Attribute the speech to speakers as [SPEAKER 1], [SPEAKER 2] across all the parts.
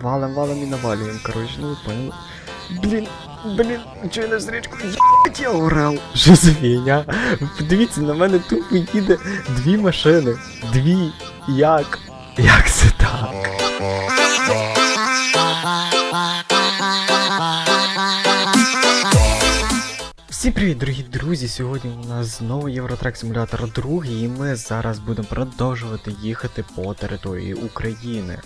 [SPEAKER 1] Валим, валим і навалюємо, коротше, ну ви поняли. Блін, блін, я на встречку? Єбать, я орел. Що за фігня? Подивіться, на мене тупо їде дві машини. Дві. Як? Як це так? Всім привіт, дорогі друзі! Сьогодні у нас знову Євротрек Симулятор 2, і ми зараз будемо продовжувати їхати по території України.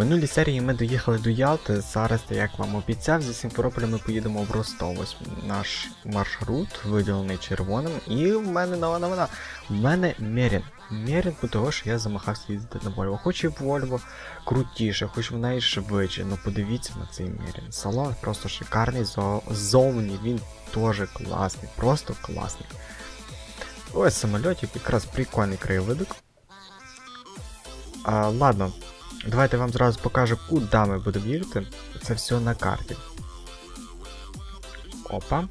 [SPEAKER 1] В минулій серії ми доїхали до Ялти. Зараз, як вам обіцяв, зі Сімферополя ми поїдемо в Ростов. Ось наш маршрут виділений червоним. І в мене нова новина. В мене Мерін. Мерін, бо того, що я замахався їздити на Вольво. Хоч і Вольво крутіше, хоч вона і швидше. Ну подивіться на цей Мерін. Салон просто шикарний, зо- зовні він теж класний, просто класний. Ось самольотик, якраз прикольний краєвидок. А, ладно, давайте я вам зразу покажу, куди ми будемо їхати. Це все на карті. Опа.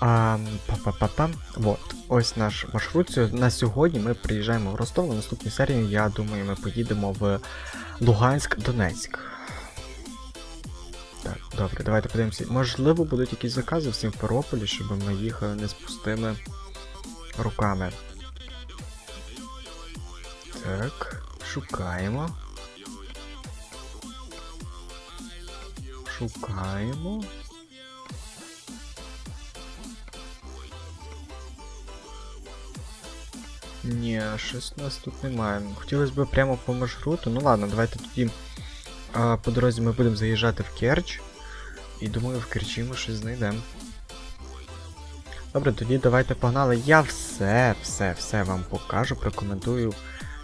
[SPEAKER 1] А, па-па-па-па. Вот. Ось наш маршрут. На сьогодні ми приїжджаємо в Ростов. На наступній серії, я думаю, ми поїдемо в Луганськ, Донецьк. Так, добре, давайте подивимося. Можливо, будуть якісь закази в Сімферополі, щоб ми їхали не з пустими руками. Так, шукаємо. Шукаємо. Ні, щось у нас тут немає. Хотілося б прямо по маршруту. Ну ладно, давайте тоді а, по дорозі ми будемо заїжджати в Керч. І думаю, в Керчі ми щось знайдемо. Добре, тоді давайте погнали. Я все, все, все вам покажу, прокоментую.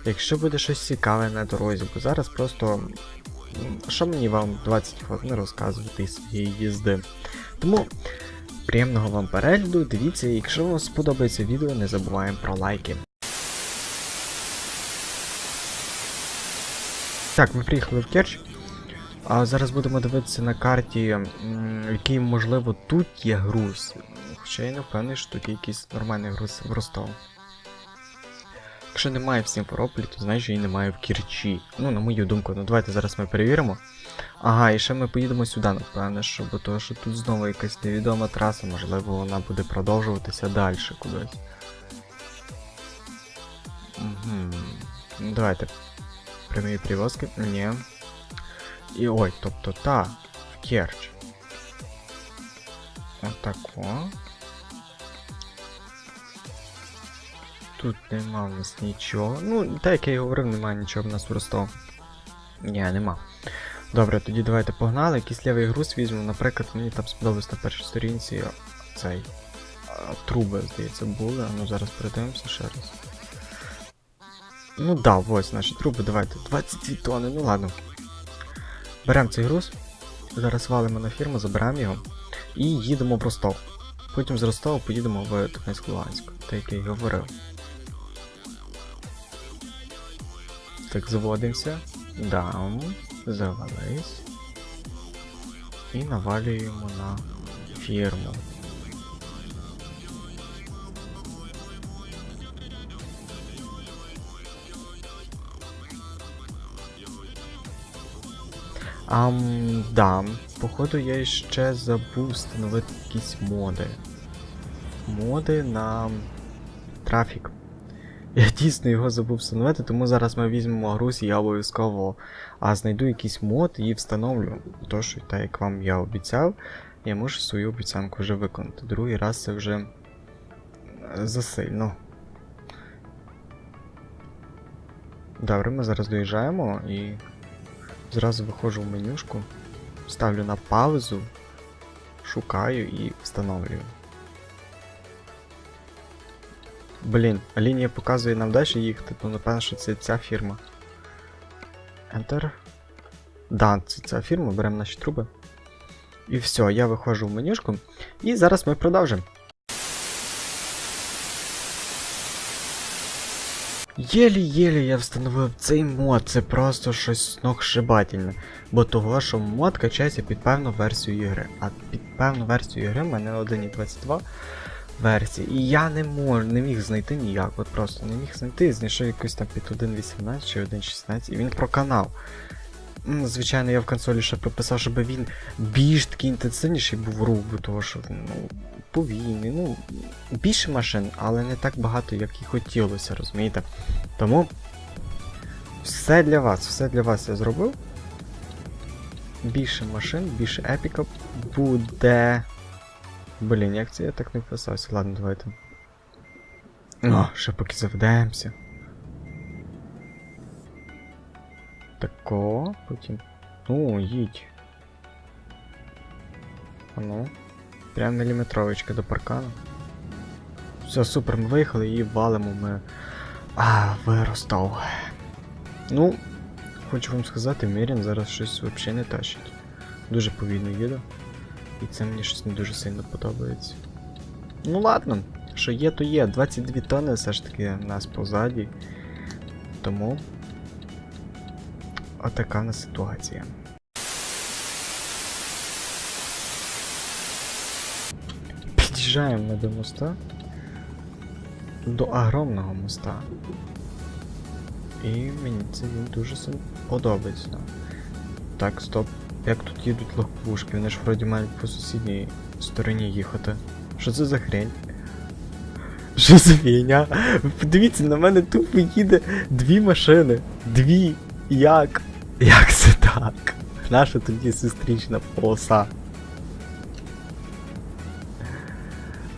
[SPEAKER 1] Якщо буде щось цікаве на дорозі, бо зараз просто. Що мені вам 20 хвилин розказувати із своєї їзди. Тому приємного вам перегляду, дивіться, якщо вам сподобається відео, не забуваємо про лайки. Так, ми приїхали в Керч. А зараз будемо дивитися на карті, який, можливо, тут є груз. Хоча я не впевнений, що тут є якийсь нормальний груз в Ростов. Якщо немає в Сімферополі, то значить і немає в Керчі. Ну, на мою думку, ну давайте зараз ми перевіримо. Ага, і ще ми поїдемо сюди, напевне, що, бо то, що тут знову якась невідома траса, можливо, вона буде продовжуватися далі кудись. Угу. Ну, давайте. Прямі привозки? Ні. І ой, тобто та, в Керч. Отако. Тут нема в нас нічого. Ну, так як я і говорив, немає нічого в нас просто. Ні, нема. Добре, тоді давайте погнали. Якийсь лівий груз візьмемо. Наприклад, мені там сподобалось на першій сторінці цей. Труби, здається, були. Ну зараз передивимося ще раз. Ну да, ось наші труби, давайте. 22 тонни, ну ладно. Беремо цей груз, зараз валимо на фірму, заберемо його і їдемо в Ростов. Потім з Ростова поїдемо в Донецьк Луганськ, так як я й говорив. Так, заводимося. Даун, завались. І навалюємо на фірму. Ам, да. Походу я ще забув встановити якісь моди. Моди на трафік. Я дійсно його забув встановити, тому зараз ми візьмемо груз я обов'язково а, знайду якийсь мод і встановлю. Тож, так як вам я обіцяв, я можу свою обіцянку вже виконати. Другий раз це вже е, засильно. Добре, ми зараз доїжджаємо і Зразу виходжу в менюшку, ставлю на паузу, шукаю і встановлюю. Блін, лінія показує нам далі їхати, то напевно, що це ця фірма. Enter. Да, це ця фірма, беремо наші труби. І все, я виходжу в менюшку. І зараз ми продовжимо. Єлі-єлі я встановив цей мод, це просто щось сногсшибательне. Бо того, що мод качається під певну версію ігри. А під певну версію ігри в мене 1.22 версії. І я не можу, не міг знайти ніяк, от просто не міг знайти, знайшов якусь там під 1.18 чи 1.16, і він проканав. звичайно, я в консолі ще прописав, щоб він більш такий інтенсивніший був рух, бо того що ну, повільний, ну, більше машин, але не так багато, як і хотілося, розумієте? Тому все для вас, все для вас я зробив. Більше машин, більше епіка буде. Блін, як це я так не вписався? Ладно, давайте. О, ще поки заведемося. Тако, потім. Ну, їдь. А ну. Прям міліметровочка до паркану. Все, супер, ми виїхали і валимо ми. А, виростав. Ну, хочу вам сказати, Мірін зараз щось взагалі не тащить. Дуже повільно їде. І це мені щось не дуже сильно подобається. Ну ладно, що є, то є. 22 тонни все ж таки нас позаді. Тому. Отака в нас ситуація. Під'їжджаємо ми до моста. До огромного моста. І мені це він дуже подобається. Так, стоп. Як тут їдуть легковушки? Вони ж вроді мають по сусідній стороні їхати. Що це за хрень? Що за фігня? Подивіться, на мене тупо їде дві машини. Дві. Як? Як це так? Наша тоді зустрічна полоса.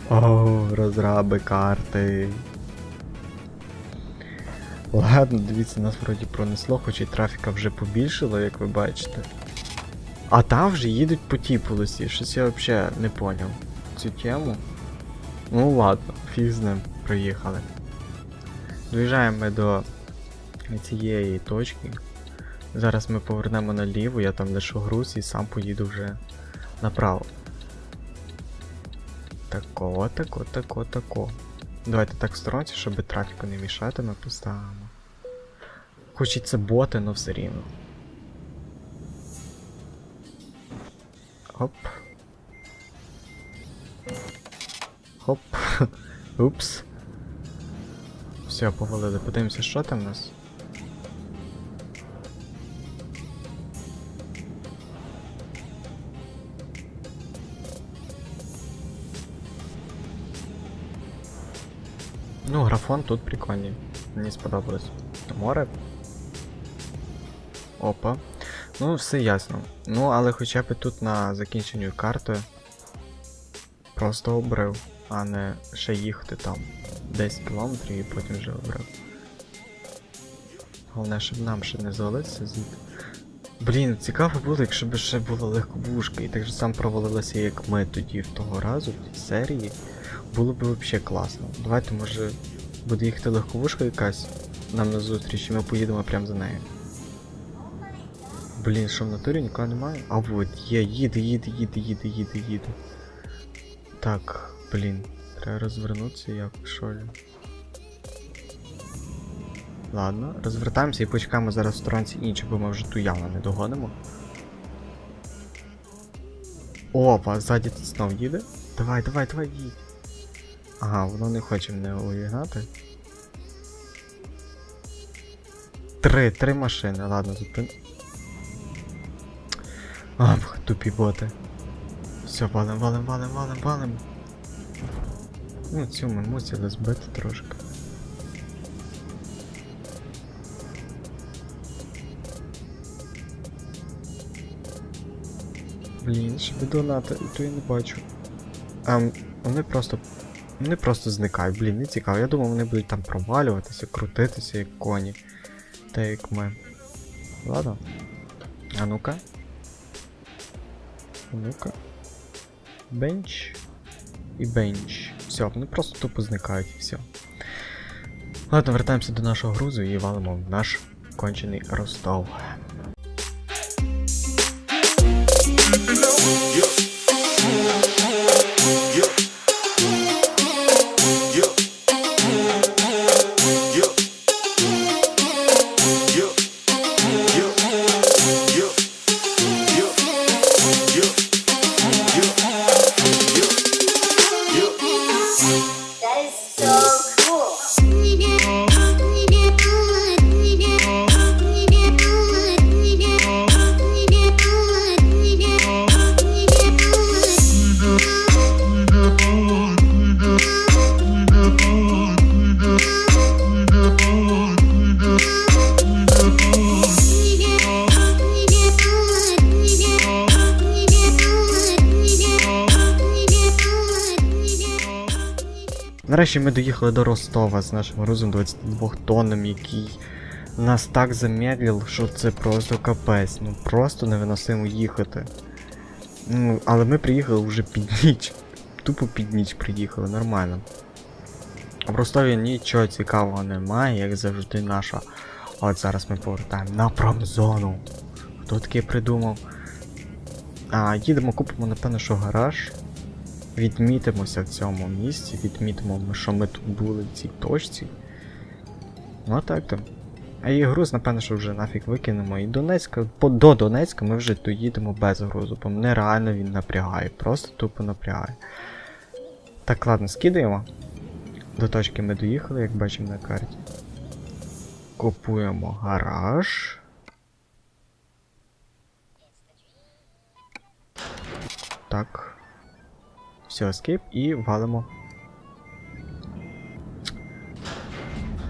[SPEAKER 1] О, розраби карти. Ладно, дивіться, нас вроді пронесло, хоч і трафіка вже побільшило, як ви бачите. А там вже їдуть по тій полосі. Щось я взагалі не поняв цю тему. Ну ладно, фіг з ним проїхали. Доїжджаємо ми до цієї точки. Зараз ми повернемо наліво, я там лишу груз і сам поїду вже направо. Тако, тако, тако, тако. Давайте так в сторонці, щоб трафіку не мішати, ми поставимо. Хоч і це боти, але все рівно. Хоп. Хоп. Упс. Все, повалили. Подивимося, що там у нас. Ну, графон тут прикольний. Мені сподобалось. Море. Опа. Ну, все ясно. Ну, але хоча б тут на закінченню карти просто обрив, а не ще їхати там 10 кілометрів і потім вже обрив. Головне, щоб нам ще не завалитися звідти. Блін, цікаво було, якщо б ще була легковушка і так же сам провалилася, як ми тоді в того разу, в тій серії. Було б взагалі класно. Давайте, може, буде їхати легковушка якась нам на зустріч, і ми поїдемо прямо за нею. Блін, що в натурі нікого немає? А от є, їде, їде, їде, їде, їде, їде. Так, блін, треба розвернутися як, що ли? Ладно, розвертаємося і почекаємо зараз в сторонці інші, бо ми вже ту явно не догонимо. Опа, ззаді тут знов їде. Давай, давай, давай, їдь. Ага, воно не хоче мене увігнати. Три, три машини, ладно, зупин. Ах, тупі боти. Все, валим, валим, валим, валим, валим. Ну, цю ми мусили збити трошки. Блін, ще донати, то я не бачу. Ем, вони просто. Вони просто зникають, блін, не цікаво. Я думав, вони будуть там провалюватися, крутитися, як коні. Та як ми. Ладно. А ну-ка. Ну-ка. Бенч. І бенч. Все, вони просто тупо зникають і все. Ладно, вертаємося до нашого грузу і валимо в наш кончений Ростов. Нарешті ми доїхали до Ростова з нашим грузом 22 тоннам, який нас так замедлив, що це просто капець. Ну просто невиносимо їхати. Ну, але ми приїхали вже під ніч. Тупо під ніч приїхали, нормально. В Ростові нічого цікавого немає, як завжди наша. От зараз ми повертаємо на промзону. Хто таке придумав? А, їдемо, купимо, напевно, що гараж. Відмітимося в цьому місці, відмітимо, що ми тут були в цій точці. Ну а так то. А і груз, напевно, що вже нафіг викинемо. І Донецька, по, до Донецька ми вже доїдемо без грузу, бо мене реально він напрягає, просто тупо напрягає. Так, ладно, скидаємо. До точки ми доїхали, як бачимо на карті. Купуємо гараж. Так. Все, escape і валимо.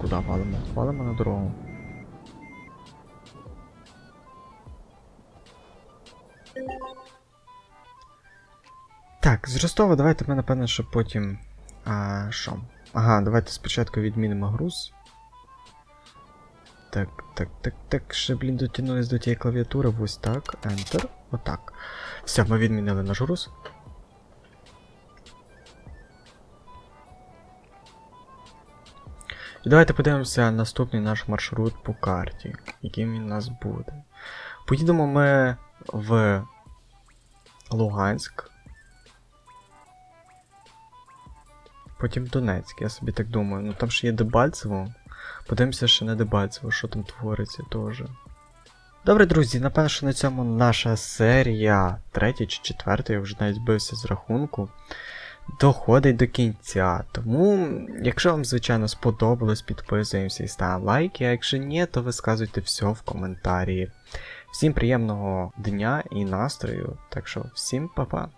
[SPEAKER 1] Куди валимо? Валимо на дорогу. Так, з Ростова давайте ми, напевно, що потім. А, що? Ага, давайте спочатку відмінимо груз. Так, так, так, так, ще, блін, дотягнулись до тієї клавіатури, ось так, Enter, отак. Все, ми відмінили наш груз. І давайте подивимося наступний наш маршрут по карті, яким він у нас буде. Поїдемо ми в Луганськ. Потім Донецьк, я собі так думаю. Ну там ще є Дебальцево. Подивимося ще на Дебальцево, що там твориться теж. Добре, друзі, напевно, що на цьому наша серія, третя чи четверта, я вже навіть збився з рахунку, доходить до кінця. Тому, якщо вам, звичайно, сподобалось, підписуємося і ставимо лайки, а якщо ні, то висказуйте все в коментарі. Всім приємного дня і настрою, так що всім па-па.